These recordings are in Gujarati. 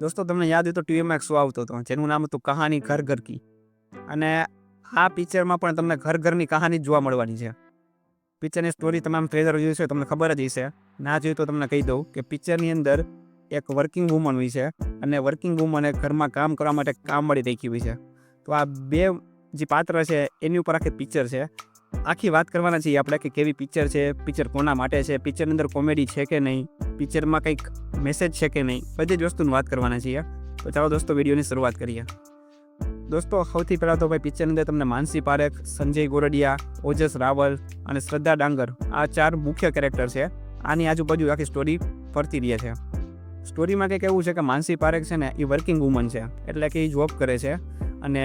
દોસ્તો, તમને યાદ હોય તો ટીવીમાં એક શો આવતો હતો, જેનું નામ હતું કહાની ઘર ઘર કી. અને આ પિક્ચરમાં પણ તમને ઘર ઘરની કહાની જોવા મળવાની છે. પિક્ચરની સ્ટોરી તમામ ટ્રેલર જોયું છે તમને ખબર જ હશે. ના જોયું તો તમને કહી દઉં કે પિક્ચરની અંદર એક વર્કિંગ વુમન હોય છે, અને વર્કિંગ વુમને ઘરમાં કામ કરવા માટે કામવાળી રાખી હોય છે. તો આ બે જે પાત્ર છે, એની ઉપર આખી પિક્ચર છે. આખી વાત કરવાના છીએ આપણે કે કેવી પિક્ચર છે પિક્ચર કોના માટે છે પિક્ચરની અંદર કોમેડી છે કે નહીં? પિક્ચરમાં કંઈક મેસેજ છે કે નહીં, બધી જ વસ્તુની વાત કરવાના છીએ. તો ચાલો દોસ્તો, વિડીયોની શરૂઆત કરીએ. દોસ્તો, સૌથી પહેલાં તો ભાઈ પિક્ચરની અંદર તમને માનસી પારેખ, સંજય ગોરડિયા, ઓજસ રાવલ અને શ્રદ્ધા ડાંગર, આ ચાર મુખ્ય કેરેક્ટર છે. આની આજુબાજુ આખી સ્ટોરી ફરતી રહે છે. સ્ટોરીમાં કંઈક એવું છે કે માનસી પારેખ છે ને, એ વર્કિંગ વુમન છે. એટલે કે એ જોબ કરે છે અને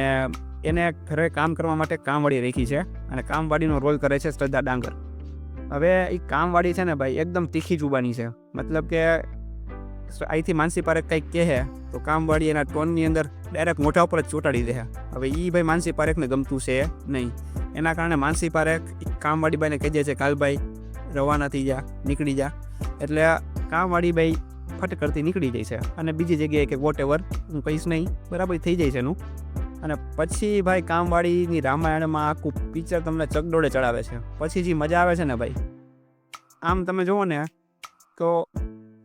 એને ઘરે કામ કરવા માટે કામવાળી રાખી છે અને કામવાળીનો રોલ કરે છે શ્રદ્ધા ડાંગર. હવે એ કામવાળી છે ને ભાઈ, એકદમ તીખી જુબાની છે. મતલબ કે, અહીંથી માનસી પારેખ કંઈક કહે, તો કામવાળી એના ટોનની અંદર ડાયરેક્ટ મોઢા ઉપર જ ચોંટાડી દે. હવે એ ભાઈ માનસી પારેખને ગમતું છે નહીં. એના કારણે માનસી પારેખ કામવાળી બાઈને કહી દે છે કાલભાઈ રવાના થઈ જા, નીકળી જા. એટલે કામવાળી ભાઈ ફટ કરતી નીકળી જાય છે. અને બીજી જગ્યાએ કે વોટ એવર હું કહીશ નહીં, બરાબર થઈ જાય છે એનું. અને પછી ભાઈ કામવાળીની રામાયણમાં આખું પિક્ચર તમને ચકડોળે ચડાવે છે. પછી જે મજા આવે છે ને ભાઈ? આમ તમે જુઓ ને, તો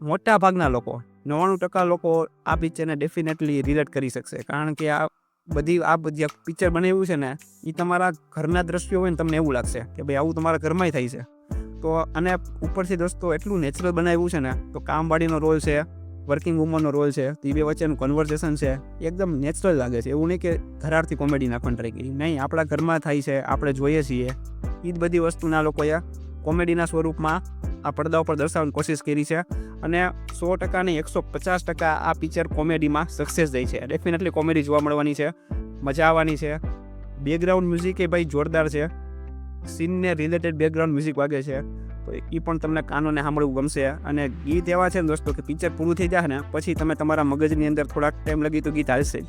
મોટા ભાગના લોકો, નવ્વાણું ટકા લોકો આ પિક્ચરને ડેફિનેટલી રિલેટ કરી શકશે. કારણ કે આ બધી આ બધી પિક્ચર બનાવ્યું છે ને એ તમારા ઘરના દ્રશ્યો હોય ને તમને એવું લાગશે કે ભાઈ આવું તમારા ઘરમાંય થાય છે. તો અને ઉપરથી દોસ્તો, એટલું નેચરલ બનાવ્યું છે ને, તો કામવાળીનો રોલ છે વર્કિંગ વુમનનો રોલ છે, તો એ બે વચ્ચેનું કન્વર્ઝેશન છે એકદમ નેચરલ લાગે છે. એવું નહીં કે ધરારથી કોમેડી નાખવાની ટ્રાય કરી. નહીં, આપણા ઘરમાં થાય છે, આપણે જોઈએ છીએ. એ જ બધી વસ્તુના લોકોએ કોમેડીના સ્વરૂપમાં આ પડદા ઉપર દર્શાવવાની કોશિશ કરી છે અને સો ટકા ને એકસો પચાસ ટકા આ પિક્ચર કોમેડીમાં સક્સેસ જાય છે. ડેફિનેટલી કોમેડી જોવા મળવાની છે, મજા આવવાની છે. બેકગ્રાઉન્ડ મ્યુઝિક એ ભાઈ જોરદાર છે. સીનને રિલેટેડ બેકગ્રાઉન્ડ મ્યુઝિક વાગે છે. તો એ પણ તમને કાનોને સાંભળવું ગમશે. અને ગીત એવા છે ને દોસ્તો કે પિક્ચર પૂરું થઈ જાય ને, પછી તમે તમારા મગજની અંદર થોડાક ટાઈમ લગી તો ગીત હાલશે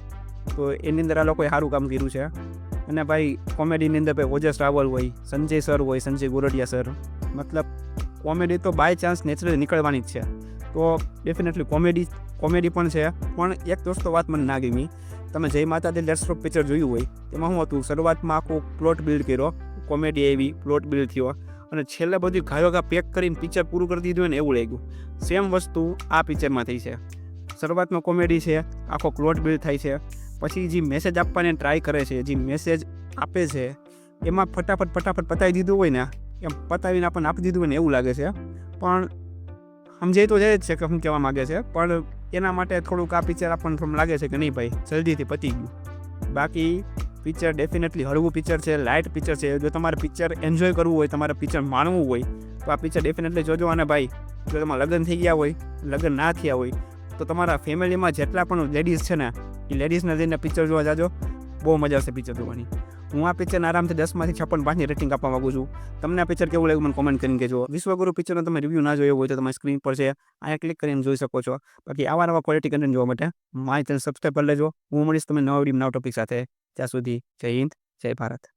તો એની અંદર આ લોકોએ સારું કામ કર્યું છે. અને ભાઈ કોમેડીની અંદર ભાઈ ઓજસ રાવલ હોય, સંજય સર હોય, સંજય ગોરડિયા સર. મતલબ કોમેડી તો બાય ચાન્સ નેચરલી નીકળવાની જ છે. તો ડેફિનેટલી કોમેડી કોમેડી પણ છે. પણ એક દોસ્તો વાત મને ના ગમી. તમે જય માતાજી લેટ્સ પિક્ચર જોયું હોય, તેમાં શું હતું? શરૂઆતમાં આખો પ્લોટ બિલ્ડ કર્યો. કોમેડી એવી પ્લોટ બિલ્ડ થયો. અને છેલ્લે બધું ઘાયોગા પેક કરીને પિક્ચર પૂરું કરી દીધું ને એવું લાગ્યું. સેમ વસ્તુ આ પિક્ચરમાં થઈ છે. શરૂઆતમાં કોમેડી છે, આખો ક્લોટ બિલ્ડ થાય છે. પછી જે મેસેજ આપવાની ટ્રાય કરે છે, જે મેસેજ આપે છે, એમાં ફટાફટ ફટાફટ પતાવી દીધું હોય ને, એમ પતાવીને આપણને આપી દીધું હોય ને એવું લાગે છે. પણ સમજાય તો જાય જ છે કે શું કહેવા માગે છે, પણ એના માટે થોડુંક આ પિક્ચર આપણને લાગે છે કે નહીં ભાઈ, જલ્દીથી પતી ગયું. બાકી પિક્ચર ડેફિનેટલી હળવું પિક્ચર છે લાઇટ પિક્ચર છે. જો તમારે પિક્ચર એન્જોય કરવું હોય, તમારે પિક્ચર માણવું હોય, તો આ પિક્ચર ડેફિનેટલી જોજો. અને ભાઈ, જો તમારા લગ્ન થઈ ગયા હોય, લગ્ન ના થયા હોય, તો તમારા ફેમિલીમાં જેટલા પણ લેડીઝ છે ને, એ લેડીઝને લઈને પિક્ચર જોવા જાજો. બહુ મજા આવશે પિક્ચર જોવાની. હું આ પિક્ચરને આરામથી દસમાંથી છપ્પન પાંચની રેટિંગ આપવા માગું છું. તમને આ પિક્ચર કેવું લાગ્યું, મને કોમેન્ટ કરીને કહેજો. વિશ્વગુરુ પિક્ચરનો તમે રિવ્યૂ ના જોયો હોય તો તમારી સ્ક્રીન પર છે. અહીંયા ક્લિક કરીને જોઈ શકો છો. બાકી આવા નવા ક્વોલિટી કન્ટેન્ટ જોવા માટે મારી ચેનલ સબસ્ક્રાઈબ કરી લેજો. હું મળીશ તમે નવા વીડિયો નવા ટોપિક સાથે. ત્યાં સુધી જય હિન્દ, જય ભારત.